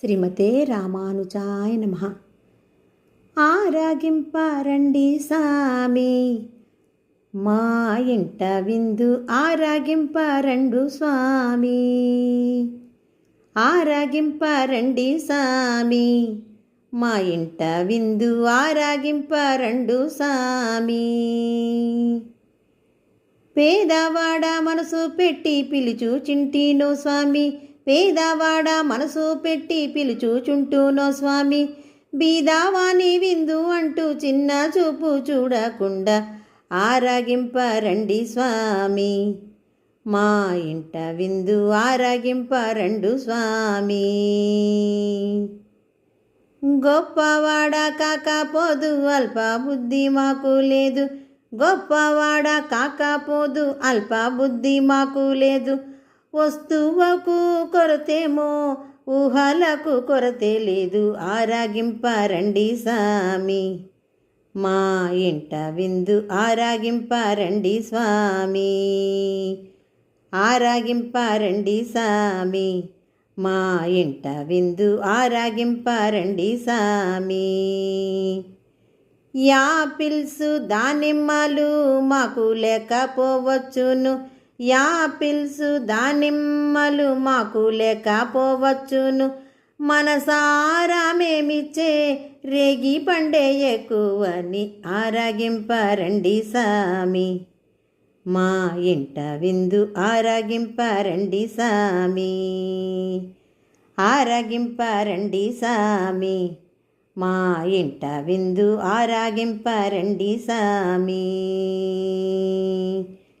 శ్రీమతే రామానుజాయ నమ. ఆరాగింపారండి సామి. మా ఇంట విందు ఆరాగింపారండు స్వామి. ఆరాగింపారండి సామి. మా ఇంట విందు ఆరాగింపారండు సామి. పేదవాడ మనసు పెట్టి పిలుచుచుంటినో స్వామి. పేదవాడ మనసు పెట్టి పిలుచుచుంటూనో స్వామి. బీదావాని విందు అంటూ చిన్న చూపు చూడకుండా ఆరాగింపరండి స్వామి. మా ఇంట విందు ఆరాగింపరండు స్వామి. గొప్పవాడ కాకపోదు అల్ప బుద్ధి మాకు లేదు. గొప్పవాడ కాకపోదు అల్ప బుద్ధి మాకు లేదు. వస్తువకు కొరతేమో ఊహలకు కొరతే లేదు ఆరాగింపారండి స్వామి. మా ఇంట విందు ఆరాగింపారండి స్వామి. ఆరాగింపారండి సామి మా ఇంట విందు ఆరాగింపారండి సామి యాపిల్స్ దానిమ్మలు మాకు లేకపోవచ్చును. యాపిల్స్ దానిమ్మలు మాకు లేకపోవచ్చును. మనసారా మేమిచ్చే రేగి పండే ఎక్కువని ఆరాగింపరండి సామి. మా ఇంట విందు ఆరాగింపరండి సామి. ఆరాగింపరండి సామి. మా ఇంట విందు ఆరాగింపరండి సామి.